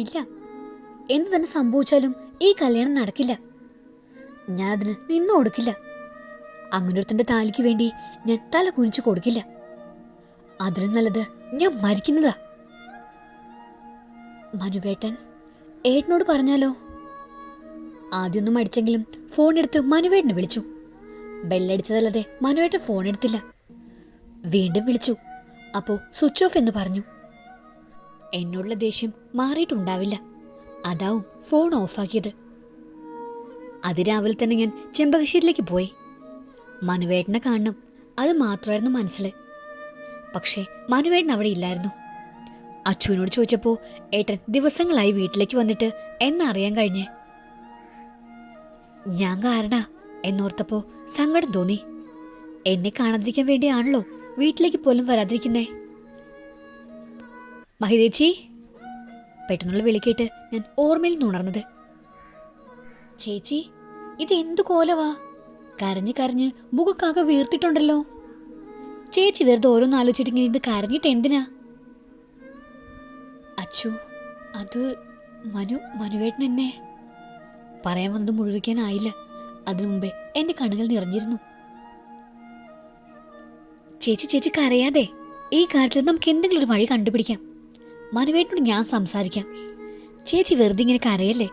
ഇല്ല. എന്ത് തന്നെ സംഭവിച്ചാലും ഈ കല്യാണം നടക്കില്ല. ഞാനതിന് നിന്നു കൊടുക്കില്ല അങ്ങനൊരുത്തന്റെ താലിക്ക് വേണ്ടി ഞാൻ തല കുനിച്ചു കൊടുക്കില്ല. അതിലും നല്ലത് ഞാൻ മരിക്കുന്നതാ. മനുവേട്ടൻ ഏട്ടനോട് പറഞ്ഞാലോ? ആദ്യമൊന്നും അടിച്ചെങ്കിലും ഫോൺ എടുത്ത് മനുവേട്ടനെ വിളിച്ചു. ബെല്ലടിച്ചതല്ലാതെ മനുവേട്ടൻ ഫോൺ എടുത്തില്ല. വീണ്ടും വിളിച്ചു. അപ്പോ സ്വിച്ച് ഓഫ് എന്ന് പറഞ്ഞു. എന്നോടുള്ള ദേഷ്യം മാറിയിട്ടുണ്ടാവില്ല. അതാവും ഫോൺ ഓഫാക്കിയത് അതിരാവിലെ തന്നെ ഞാൻ ചെമ്പകശ്ശേരിയിലേക്ക് പോയി. മനുവേട്ടനെ കാണണം അത് മാത്രമായിരുന്നു മനസ്സിൽ. പക്ഷേ മനുവേട്ടൻ അവിടെ ഇല്ലായിരുന്നു. അച്ചുവിനോട് ചോദിച്ചപ്പോൾ ഏട്ടൻ ദിവസങ്ങളായി വീട്ടിലേക്ക് വന്നിട്ട് എന്നറിയാൻ കഴിഞ്ഞേ. ഞാൻ കാരണ എന്നോർത്തപ്പോ സങ്കടം തോന്നി. എന്നെ കാണാതിരിക്കാൻ വേണ്ടിയാണല്ലോ വീട്ടിലേക്ക് പോലും വരാതിരിക്കുന്നേ. മഹിതേച്ചി പെട്ടെന്നുള്ള വിളി കേട്ട് ഞാൻ ഓർമ്മയിൽ നിന്നുണർന്നത് ചേച്ചി ഇത് എന്തു കോലവാ? കരഞ്ഞ് കരഞ്ഞ് മുഖക്കാകെ വീർത്തിട്ടുണ്ടല്ലോ. ചേച്ചി വെറുതെ ഓരോന്ന് ആലോചിച്ചിട്ട് ഇങ്ങനെ ഇത് കരഞ്ഞിട്ട് എന്തിനാ? അച്ചു അത് മനു മനുവേട്ടൻ എന്നെ. പറയാൻ വന്നത് മുഴുവിക്കാനായില്ല. അതിനു മുമ്പേ എന്റെ കണ്ണുകൾ നിറഞ്ഞിരുന്നു. ചേച്ചി ചേച്ചി കരയാതെ ഈ കാര്യത്തിൽ നമുക്ക് എന്തെങ്കിലും ഒരു വഴി കണ്ടുപിടിക്കാം. മനുവേട്ടനോട് ഞാൻ സംസാരിക്കാം. ചേച്ചി വെറുതെ ഇങ്ങനെ കരയല്ലേ?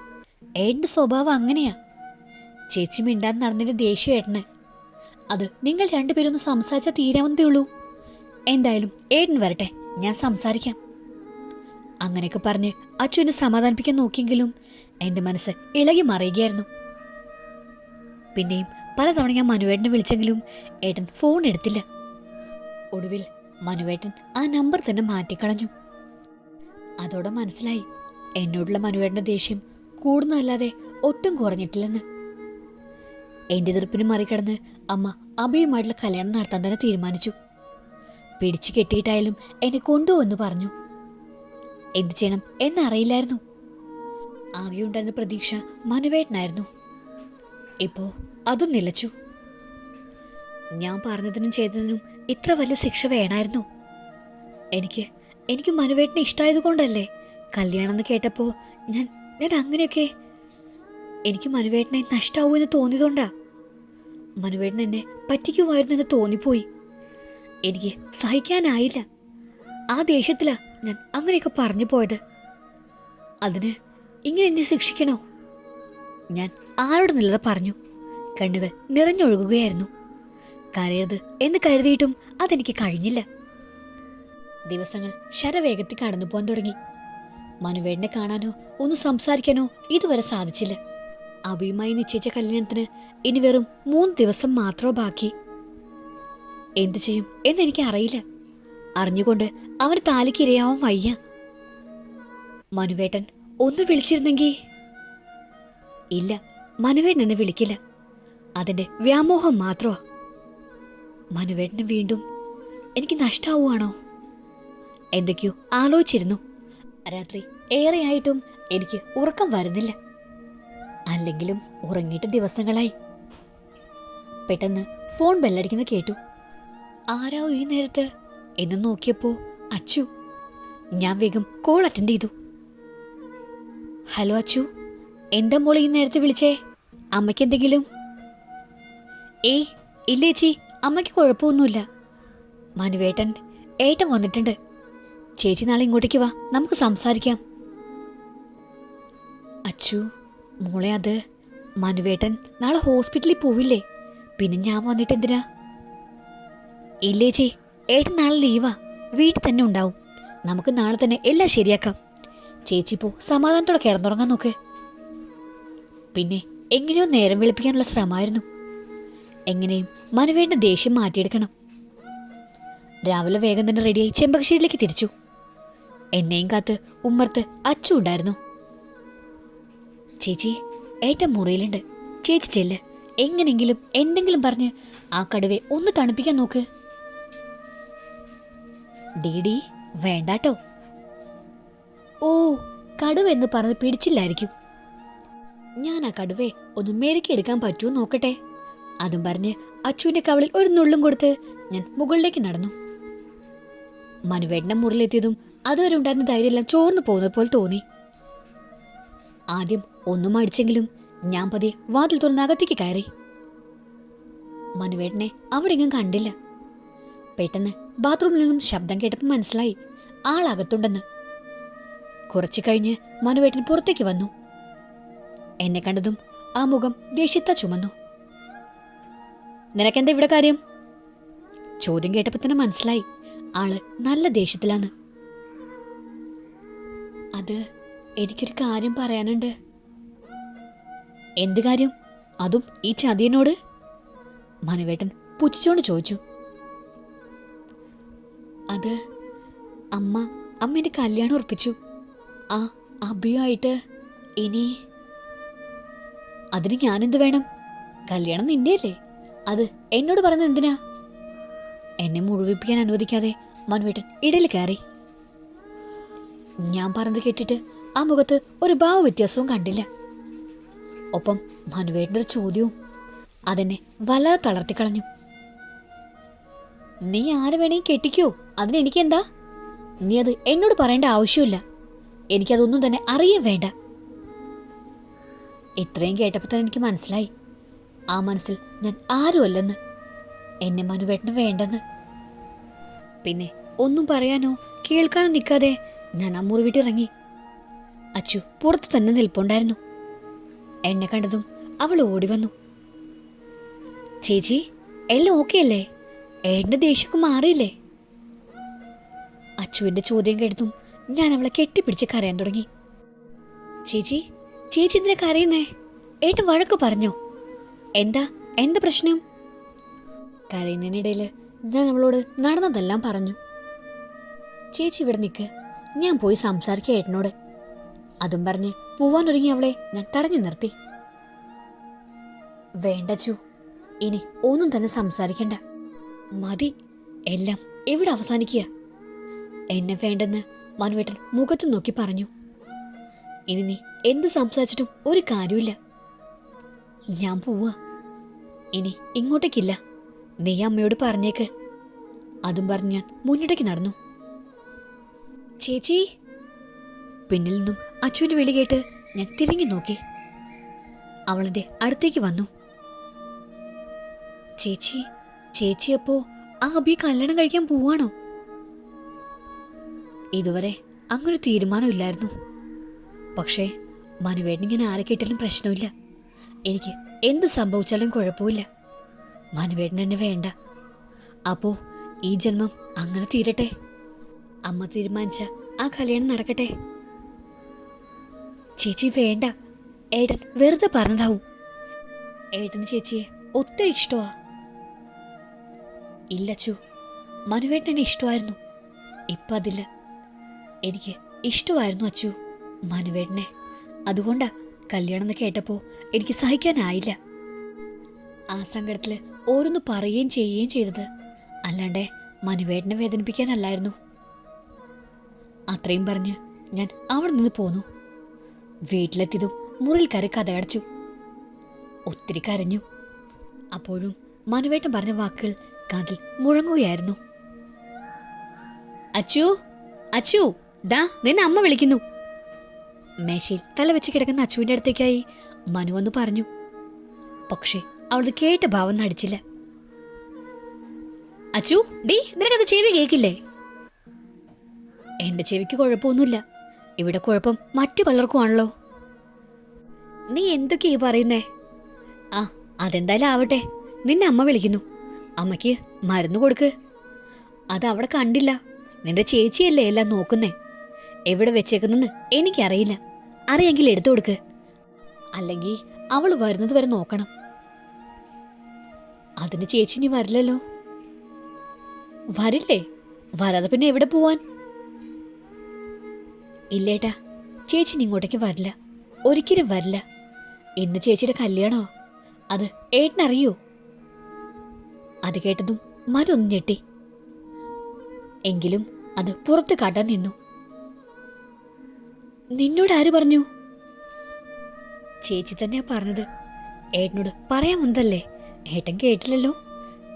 ഏട്ടന്റെ സ്വഭാവം അങ്ങനെയാ. ചേച്ചി മിണ്ടാൻ നടന്നതിന്റെ ദേഷ്യം ഏട്ടന്. അത് നിങ്ങൾ രണ്ടുപേരും ഒന്ന് സംസാരിച്ചാൽ തീരാവുന്നതേ ഉള്ളൂ. എന്തായാലും ഏട്ടൻ വരട്ടെ ഞാൻ സംസാരിക്കാം. അങ്ങനെയൊക്കെ പറഞ്ഞ് അച്ഛനെ സമാധാനിപ്പിക്കാൻ നോക്കിയെങ്കിലും എന്റെ മനസ്സ് ഇളകി മറിയുകയായിരുന്നു. പിന്നെയും പലതവണ ഞാൻ മനുവേട്ടനെ വിളിച്ചെങ്കിലും ഏട്ടൻ ഫോൺ എടുത്തില്ല. ഒടുവിൽ മനുവേട്ടൻ ആ നമ്പർ തന്നെ മാറ്റിക്കളഞ്ഞു. അതോടെ മനസ്സിലായി. എന്നോടുള്ള മനുവേട്ടന്റെ ദേഷ്യം കൂടുന്നതല്ലാതെ ഒട്ടും കുറഞ്ഞിട്ടില്ലെന്ന്. എന്റെ എതിർപ്പിന് മറികടന്ന് അമ്മ അഭയുമായിട്ടുള്ള കല്യാണം നടത്താൻ തന്നെ തീരുമാനിച്ചു. പിടിച്ചു കെട്ടിയിട്ടായാലും എന്നെ കൊണ്ടുവന്ന് പറഞ്ഞു. എന്തു ചെയ്യണം എന്നറിയില്ലായിരുന്നു. ആകെ ഉണ്ടായിരുന്ന പ്രതീക്ഷ മനുവേട്ടനായിരുന്നു. ഇപ്പോ അതും നിലച്ചു. ഞാൻ പറഞ്ഞതിനും ചെയ്തതിനും ഇത്ര വലിയ ശിക്ഷ വേണമായിരുന്നു എനിക്ക് എനിക്ക് മനുവേട്ടനെ ഇഷ്ടമായതുകൊണ്ടല്ലേ കല്യാണം എന്ന് കേട്ടപ്പോ ഞാൻ ഞാൻ അങ്ങനെയൊക്കെ. എനിക്ക് മനുവേട്ടനെ നഷ്ടാവൂ എന്ന് തോന്നിയതുകൊണ്ടാ. മനുവേട്ടൻ എന്നെ പറ്റിക്കുമായിരുന്നു എന്ന് തോന്നിപ്പോയി. എനിക്ക് സഹിക്കാനായില്ല. ആ ദേഷ്യത്തിലാ ഞാൻ അങ്ങനെയൊക്കെ പറഞ്ഞു പോയത്. അതിന് ഇങ്ങനെ എന്നെ ശിക്ഷിക്കണോ? ഞാൻ ആരോട് നല്ലത് പറഞ്ഞു? കണ്ണുകൾ നിറഞ്ഞൊഴുകുകയായിരുന്നു. കരയരുത് എന്ന് കരുതിയിട്ടും അതെനിക്ക് കഴിഞ്ഞില്ല. ദിവസങ്ങൾ ശരവേഗത്തിൽ കടന്നു പോകാൻ തുടങ്ങി. മനുവേടിനെ കാണാനോ ഒന്ന് സംസാരിക്കാനോ ഇതുവരെ സാധിച്ചില്ല. അഭിയുമായി നിശ്ചയിച്ച കല്യാണത്തിന് ഇനി വെറും മൂന്ന് ദിവസം മാത്രമോ ബാക്കി. എന്തു ചെയ്യും എന്നെനിക്ക് അറിയില്ല അറിഞ്ഞുകൊണ്ട് അവന് താലിക്കിരയാവും വയ്യ. മനുവേട്ടൻ ഒന്ന് വിളിച്ചിരുന്നെങ്കിൽ ഇല്ല മനുവേട്ടൻ എന്നെ വിളിക്കില്ല. അതിന്റെ വ്യാമോഹം മാത്രോ മനുവേട്ടന് വീണ്ടും എനിക്ക് നഷ്ടാവുകയാണോ എന്തൊക്കെയോ ആലോചിച്ചിരുന്നു. രാത്രി ഏറെയായിട്ടും എനിക്ക് ഉറക്കം വരുന്നില്ല. അല്ലെങ്കിലും ഉറങ്ങിയിട്ട് ദിവസങ്ങളായി. പെട്ടെന്ന് ഫോൺ ബെല്ലടിക്കുന്ന കേട്ടു. ആരാ ഈ നേരത്ത്? എന്ന് നോക്കിയപ്പോ അച്ചു. ഞാൻ വേഗം കോൾ അറ്റൻഡ് ചെയ്തു. ഹലോ അച്ചു എന്താ മോളെ ഈ നേരത്തെ വിളിച്ചേ? അമ്മയ്ക്ക് എന്തെങ്കിലും? ഏയ് ഇല്ലേച്ചി അമ്മയ്ക്ക് കുഴപ്പമൊന്നുമില്ല. മനുവേട്ടൻ ഏട്ടൻ വന്നിട്ടുണ്ട്. ചേച്ചി നാളെ ഇങ്ങോട്ടേക്ക് വാ. നമുക്ക് സംസാരിക്കാം. അച്ചു മോളെ അത്. മനുവേട്ടൻ നാളെ ഹോസ്പിറ്റലിൽ പോവില്ലേ? പിന്നെ ഞാൻ വന്നിട്ട് എന്തിനാ? ഇല്ലേ ചേ ഏട്ടൻ നാളെ ലീവാ. വീട്ടിൽ തന്നെ ഉണ്ടാവും. നമുക്ക് നാളെ തന്നെ എല്ലാം ശരിയാക്കാം. ചേച്ചി പോ സമാധാനത്തോടെ കിടന്നുറങ്ങാൻ നോക്ക്. പിന്നെ എങ്ങനെയോ നേരം വെളുപ്പിക്കാനുള്ള ശ്രമമായിരുന്നു. എങ്ങനെയും മനുവേണ്ട ദേഷ്യം മാറ്റിയെടുക്കണം. രാവിലെ വേഗം തന്നെ റെഡിയായി ചെമ്പകശ്ശേരിയിലേക്ക് തിരിച്ചു. എന്നെയും കാത്ത് ഉമ്മർത്ത് അച്ചു ഉണ്ടായിരുന്നു. ചേച്ചി ഏറ്റവും മുറിയിലുണ്ട്. ചേച്ചി ചെല്ല്. എങ്ങനെങ്കിലും എന്തെങ്കിലും പറഞ്ഞ് ആ കടുവെ ഒന്ന് തണുപ്പിക്കാൻ നോക്ക്. ഡീഡി വേണ്ടാട്ടോ. ഓ കടുവ എന്ന് പറഞ്ഞ് പിടിച്ചില്ലായിരിക്കും. ഞാൻ ആ കടുവെ ഒന്ന് മെരുക്കിയെടുക്കാൻ പറ്റുമോ നോക്കട്ടെ. അതും പറഞ്ഞ് അച്ചുവിന്റെ കവളിൽ ഒരു നുള്ളും കൊടുത്ത് ഞാൻ മുകളിലേക്ക് നടന്നു. മനുവേട്ടന്റെ മുറിലെത്തിയതും അതുവരെ ഉണ്ടായിരുന്ന ധൈര്യമെല്ലാം ചോർന്നു പോകുന്നത് പോലെ തോന്നി. ആദ്യം ഒന്നും അടിച്ചെങ്കിലും ഞാൻ പതിയെ വാതിൽ തുറന്ന് അകത്തേക്ക് കയറി. മനുവേട്ടനെ അവിടെ എങ്ങും കണ്ടില്ല. പെട്ടെന്ന് ബാത്റൂമിൽ നിന്നും ശബ്ദം കേട്ടപ്പോൾ മനസ്സിലായി ആളകത്തുണ്ടെന്ന് കുറച്ചു കഴിഞ്ഞ് മനുവേട്ടൻ പുറത്തേക്ക് വന്നു. എന്നെ കണ്ടതും ആ മുഖം ദേഷ്യത്ത ചുമന്നു. നിനക്കെന്താ ഇവിടെ കാര്യം? ചോദ്യം കേട്ടപ്പോൾ തന്നെ മനസ്സിലായി ആൾ നല്ല ദേഷ്യത്തിലാണ്. അത് എനിക്കൊരു കാര്യം പറയാനുണ്ട്. എന്ത് കാര്യം? അതും ഈ ചതിയനോട്? മനുവേട്ടൻ പുച്ഛിച്ചോണ്ട് ചോദിച്ചു. അത് അമ്മ അമ്മ എന്റെ കല്യാണം ഉറപ്പിച്ചു. ആ അഭിയായിട്ട് ഇനി അതിന് ഞാനെന്ത് വേണം? കല്യാണം നിന്റെയല്ലേ? അത് എന്നോട് പറയുന്നത് എന്തിനാ? എന്നെ മുഴുവിപ്പിക്കാൻ അനുവദിക്കാതെ മനുവേട്ടൻ ഇടയിൽ കയറി. ഞാൻ പറഞ്ഞത് കേട്ടിട്ട് ആ മുഖത്ത് ഒരു ഭാവ വ്യത്യാസവും കണ്ടില്ല. ഒപ്പം മനുവേട്ടന്റെ ഒരു ചോദ്യവും. അതെന്നെ വല്ലാതെ തളർത്തിക്കളഞ്ഞു നീ ആരെ വേണേ കെട്ടിക്കോ? അതിനെനിക്കെന്താ നീ അത് എന്നോട് പറയേണ്ട ആവശ്യമില്ല. എനിക്കതൊന്നും തന്നെ അറിയാൻ വേണ്ട. ഇത്രയും കേട്ടപ്പോൾ തന്നെ എനിക്ക് മനസ്സിലായി. ആ മനസ്സിൽ ഞാൻ ആരുമല്ലെന്ന്. എന്നെ മനുവേട്ടന് വേണ്ടെന്ന്. പിന്നെ ഒന്നും പറയാനോ കേൾക്കാനോ നിൽക്കാതെ ഞാൻ ആ മുറി വിട്ടിറങ്ങി അച്ചു പുറത്ത് തന്നെ നിൽപ്പുണ്ടായിരുന്നു. എന്നെ കണ്ടതും അവൾ ഓടി വന്നു. ചേച്ചി എല്ലാം ഓക്കെ അല്ലേ? ഏട്ടന്റെ ദേഷ്യമൊക്കെ മാറിയില്ലേ? അച്ചുവിന്റെ ചോദ്യം കേട്ടതും ഞാൻ അവളെ കെട്ടിപ്പിടിച്ച് കരയാൻ തുടങ്ങി. ചേച്ചി ചേച്ചി എന്തിനാ കരയുന്നേ? ഏട്ട വഴക്ക് പറഞ്ഞോ? എന്താ എന്താ പ്രശ്നം? കരയുന്നതിനിടയിൽ ഞാൻ അവളോട് നടന്നതെല്ലാം പറഞ്ഞു. ചേച്ചി ഇവിടെ നിൽക്ക്. ഞാൻ പോയി സംസാരിക്കുക ഏട്ടനോട്. അതും പറഞ്ഞ് പോവാനൊരുങ്ങി അവളെ ഞാൻ തടഞ്ഞു നിർത്തി. വേണ്ട ചു ഇനി ഒന്നും തന്നെ സംസാരിക്കണ്ട. മതി എല്ലാം എവിടെ അവസാനിക്കുക. എന്നെ വേണ്ടെന്ന് മനുവേട്ടൻ മുഖത്ത് നോക്കി പറഞ്ഞു. ഇനി നീ എന്ത് സംസാരിച്ചിട്ടും ഒരു കാര്യമില്ല ഞാൻ പോവാ. ഇനി ഇങ്ങോട്ടേക്കില്ല. നീ അമ്മയോട് പറഞ്ഞേക്ക്. അതും പറഞ്ഞ് ഞാൻ മുന്നിട്ടേക്ക് നടന്നു. ചേച്ചി? പിന്നിൽ നിന്നും അച്ചുവിന്റെ വിളി കേട്ട് ഞാൻ തിരിഞ്ഞു നോക്കി. അവളെന്റെ അടുത്തേക്ക് വന്നു. ചേച്ചി ചേച്ചി അപ്പോ ആ അബി കല്യാണം കഴിക്കാൻ പോവാണോ? ഇതുവരെ അങ്ങനൊരു തീരുമാനമില്ലായിരുന്നു പക്ഷേ മനുവേട്ടൻ ഇങ്ങനെ ആരെ കിട്ടാനും പ്രശ്നമില്ല. എനിക്ക് എന്ത് സംഭവിച്ചാലും കുഴപ്പമില്ല. മനുവേട്ടൻ എന്നെ വേണ്ട. അപ്പോ ഈ ജന്മം അങ്ങനെ തീരട്ടെ? അമ്മ തീരുമാനിച്ച ആ കല്യാണം നടക്കട്ടെ. ചേച്ചി വേണ്ട. ഏട്ടൻ വെറുതെ പറഞ്ഞതാവും. ഏട്ടന് ചേച്ചിയെ ഒത്തിരി ഇഷ്ടമാ ഇല്ല മനുവേട്ടനെ ഇഷ്ടമായിരുന്നു. ഇപ്പം അതില്ല. എനിക്ക് ഇഷ്ടമായിരുന്നു അച്ചു മനുവേട്ടനെ. അതുകൊണ്ടാ കല്യാണം എന്ന് കേട്ടപ്പോൾ എനിക്ക് സഹിക്കാനായില്ല. ആ സങ്കടത്തിൽ ഓരോന്ന് പറയുകയും ചെയ്യുകയും ചെയ്തത്. അല്ലാണ്ട് മനുവേട്ടനെ വേദനിപ്പിക്കാനല്ലായിരുന്നു. അത്രയും പറഞ്ഞ് ഞാൻ അവിടെ നിന്ന് പോന്നു. വീട്ടിലെത്തിയതും മുറിയിൽ കയറി കഥയടച്ചു. ഒത്തിരി കരഞ്ഞു. അപ്പോഴും മനുവേട്ടൻ പറഞ്ഞ വാക്കുകൾ കാതിൽ മുഴങ്ങുകയായിരുന്നു. അച്ചു അച്ചു ദാ നിന്നെ അമ്മ വിളിക്കുന്നു. മേശയിൽ തല വെച്ച് കിടക്കുന്ന അച്ചുവിന്റെ അടുത്തേക്കായി മനു വന്നു പറഞ്ഞു. പക്ഷേ അവളത് കേട്ട ഭാവം നടിച്ചില്ല. അച്ചു ഡീ നിനക്കത് ചെവി കേക്കില്ലേ എന്റെ ചെവിക്ക് കുഴപ്പമൊന്നുമില്ല. ഇവിടെ കുഴപ്പം മറ്റു പലർക്കുമാണല്ലോ. നീ എന്തൊക്കെയാ പറയുന്നേ? ആ അതെന്തായാലും ആവട്ടെ. നിന്നെ അമ്മ വിളിക്കുന്നു. അമ്മയ്ക്ക് മരുന്ന് കൊടുക്ക്. അത് അവിടെ കണ്ടില്ല. നിന്റെ ചേച്ചിയല്ലേ എല്ലാം നോക്കുന്നേ? എവിടെ വെച്ചേക്കുന്നെന്ന് എനിക്കറിയില്ല. അറിയെങ്കിൽ എടുത്തു കൊടുക്ക്. അല്ലെങ്കിൽ അവൾ വരുന്നത് വരെ നോക്കണം. അതിന് ചേച്ചി ഇനി വരില്ലല്ലോ? വരില്ലേ? വരാതെ പിന്നെ എവിടെ പോവാൻ? ഇല്ലേട്ടാ ചേച്ചി ഇങ്ങോട്ടേക്ക് വരില്ല. ഒരിക്കലും വരില്ല. ഇന്ന് ചേച്ചിയുടെ കല്യാണോ? അത് ഏട്ടനറിയോ? അത് കേട്ടതും മനൊന്ന് ഞെട്ടി. എങ്കിലും അത് പുറത്ത് കാട്ടാൻ നിന്നു. നിന്നോട് ആര് പറഞ്ഞു? ചേച്ചി തന്നെയാ പറഞ്ഞത്. ഏട്ടനോട് പറയാമെന്നല്ലേ ഏട്ടൻ കേട്ടില്ലല്ലോ.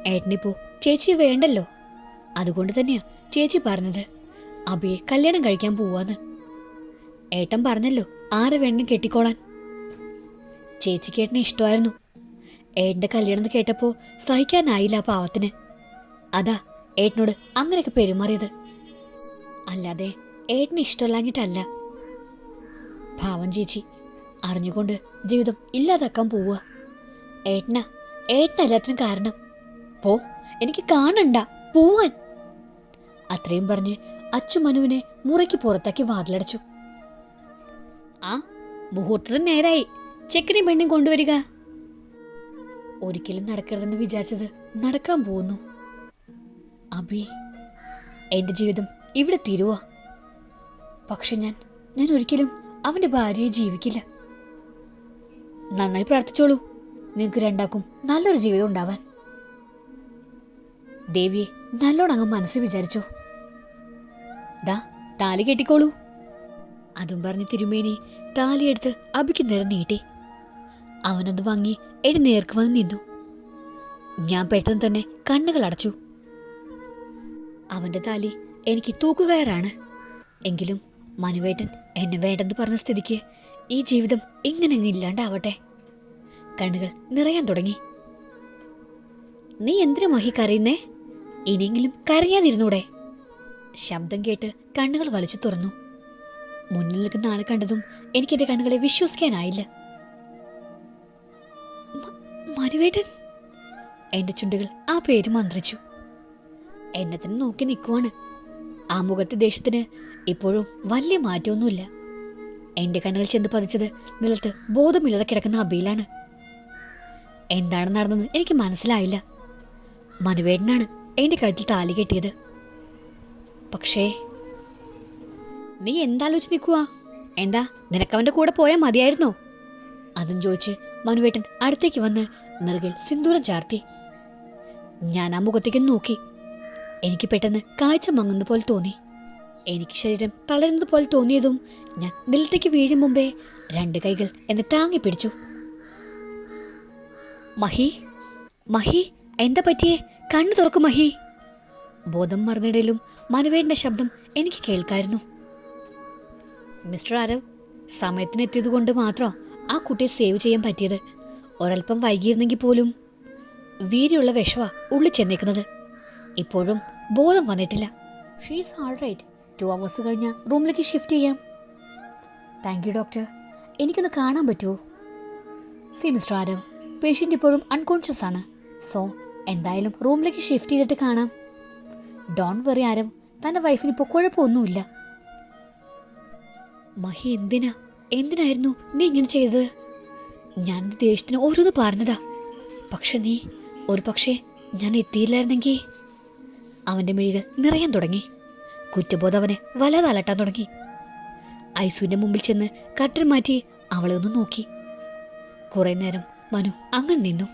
ഏട്ടനിപ്പോ ചേച്ചി വേണ്ടല്ലോ. അതുകൊണ്ട് തന്നെയാ ചേച്ചി പറഞ്ഞത്. അബിയെ കല്യാണം കഴിക്കാൻ പോവാന്ന്. ഏട്ടൻ പറഞ്ഞല്ലോ ആരെ വേണമെങ്കിലും കെട്ടിക്കോളാൻ. ചേച്ചിക്കേട്ടനെ ഇഷ്ടമായിരുന്നു. ഏട്ടന്റെ കല്യാണം എന്ന് കേട്ടപ്പോൾ സഹിക്കാനായില്ല ആ പാവത്തിന്. അതാ ഏട്ടനോട് അങ്ങനെയൊക്കെ പെരുമാറിയത്. അല്ലാതെ ഏട്ടന് ഇഷ്ടമല്ലാഞ്ഞിട്ടല്ല. പാവം ചേച്ചി അറിഞ്ഞുകൊണ്ട് ജീവിതം ഇല്ലാതാക്കാൻ പോവുക. ഏട്ടനാ ഏട്ടന എല്ലാത്തിനും കാരണം. പോ എനിക്ക് കാണണ്ട പോവാൻ. അത്രയും പറഞ്ഞ് അച്ചു മനുവിനെ മുറയ്ക്ക് പുറത്താക്കി വാതിലടച്ചു. ആ മുഹൂർത്തത്തിന് നേരായി. ചെക്കനെയും പെണ്ണും കൊണ്ടുവരിക. ഒരിക്കലും നടക്കരുതെന്ന് വിചാരിച്ചത് നടക്കാൻ പോകുന്നു. അബി എന്റെ ജീവിതം ഇവിടെ തീരുവ? പക്ഷെ ഞാൻ ഞാൻ ഒരിക്കലും അവന്റെ ഭാര്യയെ ജീവിക്കില്ല. നന്നായി പ്രാർത്ഥിച്ചോളൂ. നിങ്ങൾക്ക് രണ്ടാക്കും നല്ലൊരു ജീവിതം ഉണ്ടാവാൻ. ദേവിയെ നല്ലോണം അങ്ങ് മനസ്സ് വിചാരിച്ചോ. ദാ താലി കെട്ടിക്കോളൂ. അതും പറഞ്ഞ് തിരുമേനി താലിയെടുത്ത് അബിക്ക് നേരം നീട്ടി. അവനത് വാങ്ങി എടി നേർക്ക് വന്ന് നിന്നു. ഞാൻ പെട്ടെന്ന് തന്നെ കണ്ണുകൾ അടച്ചു. അവന്റെ താലി എനിക്ക് തൂക്കുകയറാണ് എങ്കിലും മനുവേട്ടൻ എന്നെ വേണ്ടെന്ന് പറഞ്ഞ സ്ഥിതിക്ക് ഈ ജീവിതം ഇങ്ങനെ ഇല്ലാണ്ടാവട്ടെ. കണ്ണുകൾ നിറയാൻ തുടങ്ങി. നീ എന്തിനു മഹി കരയുന്നേ? ഇനിയെങ്കിലും കരയാതിരുന്നൂടെ? ശബ്ദം കേട്ട് കണ്ണുകൾ വലിച്ചു തുറന്നു. മുന്നിൽ നിൽക്കുന്ന ആളെ കണ്ടതും എനിക്ക് എന്റെ കണ്ണുകളെ വിശ്വസിക്കാനായില്ല. മരുവേട്ടൻ? എന്റെ ചുണ്ടുകൾ ആ പേര് മന്ത്രിച്ചു. എന്നെ തന്നെ നോക്കി നിൽക്കുവാണ് ആ മുഖത്തെ ദേഷ്യത്തിന് ഇപ്പോഴും വലിയ മാറ്റമൊന്നുമില്ല. എന്റെ കണ്ണുകൾ ചെന്ന് പതിച്ചത് നിലത്ത് ബോധമില്ലാതെ കിടക്കുന്ന അബിയിലാണ് എന്താണ് നടന്നെന്ന് എനിക്ക് മനസ്സിലായില്ല. മനുവേടനാണ് എന്റെ കഴുത്തിൽ താലി കെട്ടിയത്. പക്ഷേ നീ എന്താലോചിച്ച് നിൽക്കുവാ എന്താ നിനക്കവന്റെ കൂടെ പോയാൽ മതിയായിരുന്നോ? അതും ചോദിച്ച് മനുവേട്ടൻ അടുത്തേക്ക് വന്ന് നെറുകിൽ സിന്ദൂരം ചാർത്തി. ഞാൻ ആ മുഖത്തേക്ക് നോക്കി. എനിക്ക് പെട്ടെന്ന് കാഴ്ച മങ്ങുന്ന പോലെ തോന്നി. എനിക്ക് ശരീരം തളരുന്നത് പോലെ തോന്നിയതും ഞാൻ നിലത്തേക്ക് വീഴും മുമ്പേ രണ്ട് കൈകൾ എന്നെ താങ്ങി പിടിച്ചു. മഹി മഹി എന്താ പറ്റിയേ? കണ്ണു തുറക്കും മഹി. ബോധം മറന്നിടയിലും മനുവേടിന്റെ ശബ്ദം എനിക്ക് കേൾക്കായിരുന്നു. മിസ്റ്റർ ആരവ് സമയത്തിന് എത്തിയതുകൊണ്ട് മാത്രം ആ കുട്ടിയെ സേവ് ചെയ്യാൻ പറ്റിയത്. ഒരൽപ്പം വൈകിയിരുന്നെങ്കിൽ പോലും. വീര്യമുള്ള വിഷവ ഉള്ളിൽ ചെന്നേക്കുന്നത്. ഇപ്പോഴും ബോധം വന്നിട്ടില്ല. She's all right two hours കഴിഞ്ഞ റൂമിലേക്ക് ഷിഫ്റ്റ് ചെയ്യാം. താങ്ക് യു ഡോക്ടർ എനിക്കൊന്ന് കാണാൻ പറ്റുമോ സി മിസ്റ്റർ ആരവ് പേഷ്യന്റ് ഇപ്പോഴും അൺകോൺഷ്യസ് ആണ്. സോ എന്തായാലും റൂമിലേക്ക് ഷിഫ്റ്റ് ചെയ്തിട്ട് കാണാം. Don't worry Aarav. തന്റെ വൈഫിന് ഇപ്പോൾ കുഴപ്പമൊന്നുമില്ല. മഹി എന്തിനാ? എന്തിനായിരുന്നു നീ ഇങ്ങനെ ചെയ്തത്? ഞാൻ ദേഷ്യത്തിന് ഓരോന്ന് പറഞ്ഞതാ പക്ഷെ നീ ഒരു പക്ഷേ ഞാൻ എത്തിയില്ലായിരുന്നെങ്കിൽ അവന്റെ മിഴികൾ നിറയാൻ തുടങ്ങി. കുറ്റബോധം അവനെ വല്ലാതെ അലട്ടാൻ തുടങ്ങി. ഐസുവിന്റെ മുമ്പിൽ ചെന്ന് കട്ടൻ മാറ്റി അവളെ ഒന്ന് നോക്കി. കുറേ നേരം മനു അങ്ങനെ നിന്നു.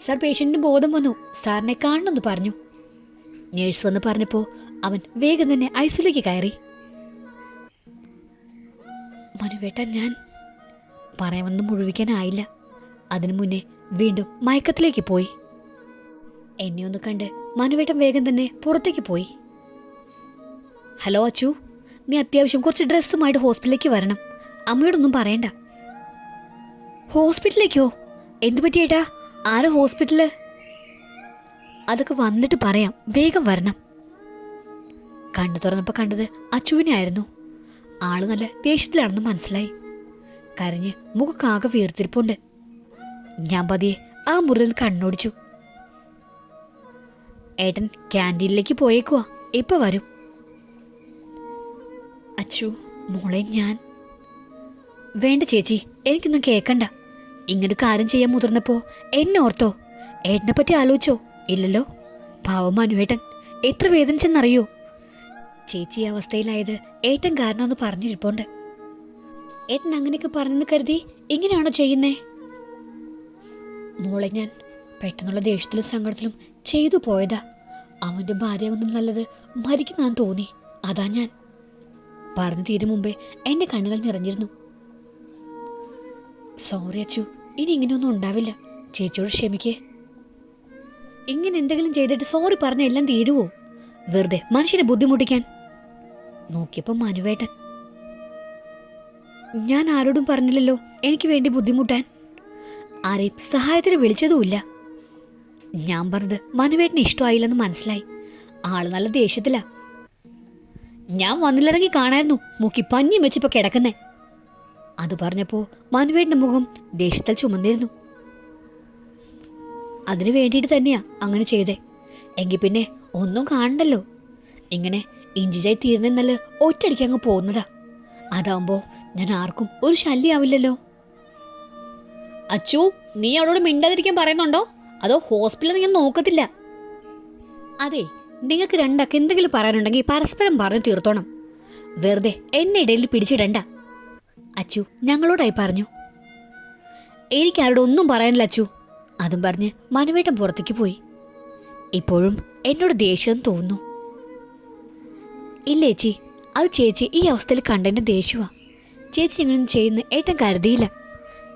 സാർ പേഷ്യന്റിന് ബോധം വന്നു. സാറിനെ കാണണമെന്ന് പറഞ്ഞു. നേഴ്സ് വന്ന് പറഞ്ഞപ്പോൾ അവൻ വേഗം തന്നെ ഐസുലേക്ക് കയറി. മനുവേട്ട ഞാൻ പറയാമെന്ന് മുഴുവിക്കാനായില്ല. അതിനു മുന്നേ വീണ്ടും മയക്കത്തിലേക്ക് പോയി. എന്നെ ഒന്ന് കണ്ട് മനുവേട്ടൻ വേഗം തന്നെ പുറത്തേക്ക് പോയി. ഹലോ അച്ചു നീ അത്യാവശ്യം കുറച്ച് ഡ്രസ്സുമായിട്ട് ഹോസ്പിറ്റലിലേക്ക് വരണം. അമ്മയോടൊന്നും പറയണ്ട. ഹോസ്പിറ്റലിലേക്കോ? എന്തു പറ്റിയേട്ടാ ആരാ ഹോസ്പിറ്റൽ? അതൊക്കെ വന്നിട്ട് പറയാം. വേഗം വരണം. കണ്ണു തുറന്നപ്പോൾ കണ്ടത് അച്ചുവിനെ ആയിരുന്നു ആൾ നല്ല ദേഷ്യത്തിലാണെന്ന് മനസ്സിലായി. കരഞ്ഞ് മുഖക്കാകെ വീർത്തിരിപ്പുണ്ട് ഞാൻ പതിയെ ആ മുറിയിൽ കണ്ണോടിച്ചു. ഏട്ടൻ ക്യാന്റീനിലേക്ക് പോയേക്കുവാ. ഇപ്പൊ വരും. അച്ചു മോളെ ഞാൻ. വേണ്ട ചേച്ചി എനിക്കൊന്നും കേക്കണ്ട. ഇങ്ങനൊരു കാര്യം ചെയ്യാൻ മുതിർന്നപ്പോ എന്നെ ഓർത്തോ? ഏട്ടനെ പറ്റി ആലോചിച്ചോ? ഇല്ലല്ലോ? പാവം അനുവേട്ടൻ എത്ര വേദനിച്ചെന്നറിയോ? ചേച്ചി അവസ്ഥയിലായത് ഏട്ടൻ കാരണമെന്ന് പറഞ്ഞിരിപ്പുണ്ട്. ഏട്ടൻ അങ്ങനെയൊക്കെ പറഞ്ഞെന്ന് കരുതി ഇങ്ങനെയാണോ ചെയ്യുന്നേ? മോളെ ഞാൻ പെട്ടെന്നുള്ള ദേഷ്യത്തിലും സങ്കടത്തിലും ചെയ്തു പോയതാ. അവന്റെ ഭാര്യ ഒന്നും നല്ലത് മരിക്കുന്നാന്ന് തോന്നി. അതാ ഞാൻ. പറഞ്ഞു തീരും മുമ്പേ എന്റെ കണ്ണുകൾ നിറഞ്ഞിരുന്നു. സോറി അച്ചു ഇനി ഇങ്ങനെയൊന്നും ഉണ്ടാവില്ല. ചേച്ചിയോട് ക്ഷമിക്കേ. ഇങ്ങനെ എന്തെങ്കിലും ചെയ്തിട്ട് സോറി പറഞ്ഞ എല്ലാം തീരുവോ? വെറുതെ മനുഷ്യനെ ബുദ്ധിമുട്ടിക്കാൻ. നോക്കിയപ്പോ മനുവേട്ടൻ. ഞാൻ ആരോടും പറഞ്ഞില്ലല്ലോ എനിക്ക് വേണ്ടി ബുദ്ധിമുട്ടാൻ. ആരെയും സഹായത്തിന് വിളിച്ചതുമില്ല. ഞാൻ പറഞ്ഞത് മനുവേട്ടന് ഇഷ്ടമായില്ലെന്ന് മനസ്സിലായി. ആൾ നല്ല ദേഷ്യത്തിലാ. ഞാൻ വന്നിലിറങ്ങി കാണായിരുന്നു മുക്കി പഞ്ഞി വെച്ചിപ്പോ കിടക്കുന്നേ. അത് പറഞ്ഞപ്പോ മനുവേട്ടന്റെ മുഖം ദേഷ്യത്തിൽ ചുമന്നിരുന്നു. അതിനു വേണ്ടിയിട്ട് തന്നെയാ അങ്ങനെ ചെയ്തേ. എങ്കിൽ പിന്നെ ഒന്നും കാണണ്ടല്ലോ. ഇങ്ങനെ ഇഞ്ചിജായി തീർന്നെന്നല്ല ഒറ്റയടിക്ക് അങ്ങ് പോകുന്നതാ? അതാവുമ്പോ ഞാൻ ആർക്കും ഒരു ശല്യാവില്ലല്ലോ. അച്ചു നീ അവളോട് മിണ്ടാതിരിക്കാൻ പറയുന്നുണ്ടോ? അതോ ഹോസ്പിറ്റലിൽ ഞാൻ നോക്കത്തില്ല? അതെ നിങ്ങൾക്ക് രണ്ടൊക്കെ എന്തെങ്കിലും പറയാനുണ്ടെങ്കിൽ പരസ്പരം പറഞ്ഞു തീർത്തോണം. വെറുതെ എന്നെ ഇടയിൽ പിടിച്ചിടണ്ട. അച്ചു ഞങ്ങളോടായി പറഞ്ഞു. എനിക്ക് ആരോട് ഒന്നും പറയാനില്ല അച്ചു. അതും പറഞ്ഞ് മനുവേട്ടൻ പുറത്തേക്ക് പോയി. ഇപ്പോഴും എന്നോട് ദേഷ്യം തോന്നുന്നു. ഇല്ല ചേച്ചി? അത് ചേച്ചി ഈ അവസ്ഥയിൽ കണ്ടന്റ് ദേഷ്യമാ ചേച്ചി ഇങ്ങനെ ചെയ്യുന്ന ഏട്ടൻ കരുതിയില്ല.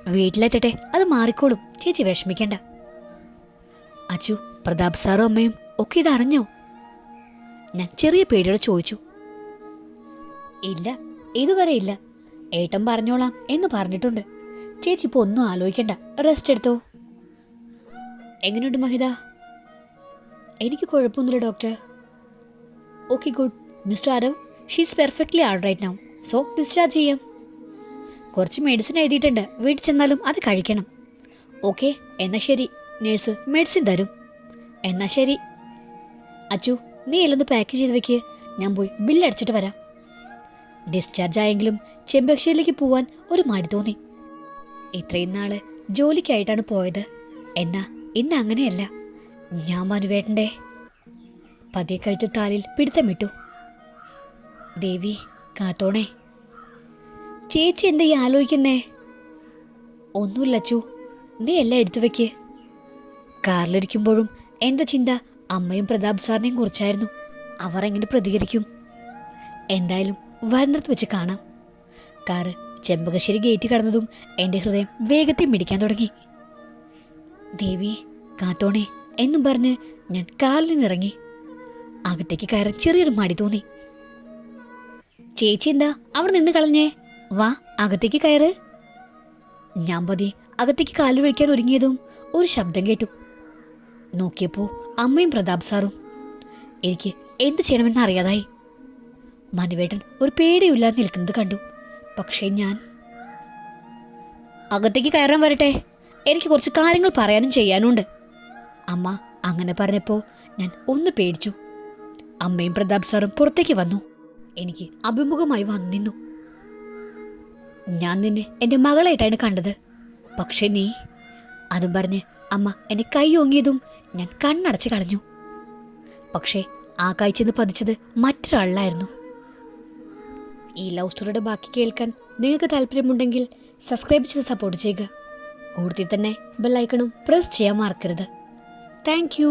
വീട്ടിലെത്തട്ടെ അത് മാറിക്കോളും. ചേച്ചി വിഷമിക്കണ്ട. അച്ചു പ്രതാപ് സാറും അമ്മയും ഒക്കെ ഇതറിഞ്ഞോ? ഞാൻ ചെറിയ പേടിയോടെ ചോദിച്ചു. ഇല്ല ഇതുവരെ ഇല്ല. ഏട്ടൻ പറഞ്ഞോളാം എന്ന് പറഞ്ഞിട്ടുണ്ട്. ചേച്ചി ഇപ്പൊ ഒന്നും ആലോചിക്കണ്ട. റെസ്റ്റ് എടുത്തോ. എങ്ങനെയുണ്ട് മഹിത? എനിക്ക് കുഴപ്പമൊന്നുമില്ല doctor. Okay good mister Aarav she's perfectly all right now so discharge ചെയ്യാം. കുറച്ച് മെഡിസിൻ എഴുതിയിട്ടുണ്ട്. വീട്ടിൽ ചെന്നാലും അത് കഴിക്കണം. ഓക്കെ എന്നാൽ ശരി. നേഴ്സ് മെഡിസിൻ തരും. എന്നാൽ ശരി. അച്ചു നീ എല്ലാം പാക്ക് ചെയ്ത് വെക്ക്. ഞാൻ പോയി ബില്ല് അടിച്ചിട്ട് വരാം. ഡിസ്ചാർജ് ആയെങ്കിലും ചെമ്പകശ്ശേരിയിലേക്ക് പോവാൻ ഒരു മടി തോന്നി. ഇത്രയും നാൾ ജോലിക്കായിട്ടാണ് പോയത്. എന്നാ ഇന്ന് അങ്ങനെയല്ല. ഞാൻ മനുവേട്ടന്റെ പതിയെ കഴിച്ച താലിൽ പിടുത്തമിട്ടു ദേവി കാത്തോണേ. ചേച്ചി എന്താ ഈ ആലോചിക്കുന്നേ? ഒന്നുമില്ല അച്ചു. നീ എല്ലാം എടുത്തു വെക്ക്. കാറിലിരിക്കുമ്പോഴും എന്റെ ചിന്ത അമ്മയും പ്രതാപ് സാറിനെയും കുറിച്ചായിരുന്നു. അവർ എങ്ങനെ പ്രതികരിക്കും? എന്തായാലും വരുന്നിടത്ത് വെച്ച് കാണാം. കാറ് ചെമ്പകശ്ശേരി ഗേറ്റ് കടന്നതും എന്റെ ഹൃദയം വേഗത്തിൽ മിടിക്കാൻ തുടങ്ങി. ദേവി കാത്തോണേ എന്നും പറഞ്ഞ് ഞാൻ കാറിൽ നിന്നിറങ്ങി. അകത്തേക്ക് കയറി ചെറിയൊരു മടി തോന്നി. ചേച്ചി എന്താ? അവിടെ നിന്ന് കളഞ്ഞേ. വാ അകത്തേക്ക് കയറ്. ഞാൻ പതി അകത്തേക്ക് കാലു വിളിക്കാൻ ഒരുങ്ങിയതും ഒരു ശബ്ദം കേട്ടു. നോക്കിയപ്പോ അമ്മയും പ്രതാപ് സാറും. എനിക്ക് എന്ത് ചെയ്യണമെന്ന് അറിയാതായി. മനുവേട്ടൻ ഒരു പേടിയില്ലാതെ നിൽക്കുന്നത് കണ്ടു. പക്ഷേ ഞാൻ അകത്തേക്ക് കയറാൻ വരട്ടെ. എനിക്ക് കുറച്ച് കാര്യങ്ങൾ പറയാനും ചെയ്യാനുണ്ട്. അമ്മ അങ്ങനെ പറഞ്ഞപ്പോ ഞാൻ ഒന്ന് പേടിച്ചു. അമ്മയും പ്രതാപ് സാറും പുറത്തേക്ക് വന്നു. എനിക്ക് അഭിമുഖമായി വന്നിരുന്നു ഞാൻ നിന്നെ എന്റെ മകളായിട്ടാണ് കണ്ടത്. പക്ഷെ നീ അതും പറഞ്ഞ് അമ്മ എന്നെ കൈ ഓങ്ങിയതും ഞാൻ കണ്ണടച്ച് കളഞ്ഞു. പക്ഷേ ആ കാഴ്ചന്ന് പതിച്ചത് മറ്റൊരാളിലായിരുന്നു. ഈ ലവ് സ്റ്റോറിയുടെ ബാക്കി കേൾക്കാൻ നിങ്ങൾക്ക് താല്പര്യമുണ്ടെങ്കിൽ സബ്സ്ക്രൈബ് ചെയ്ത് സപ്പോർട്ട് ചെയ്യുക. കൂടുതൽ തന്നെ ബെല്ലൈക്കണും പ്രസ് ചെയ്യാൻ മറക്കരുത്. താങ്ക്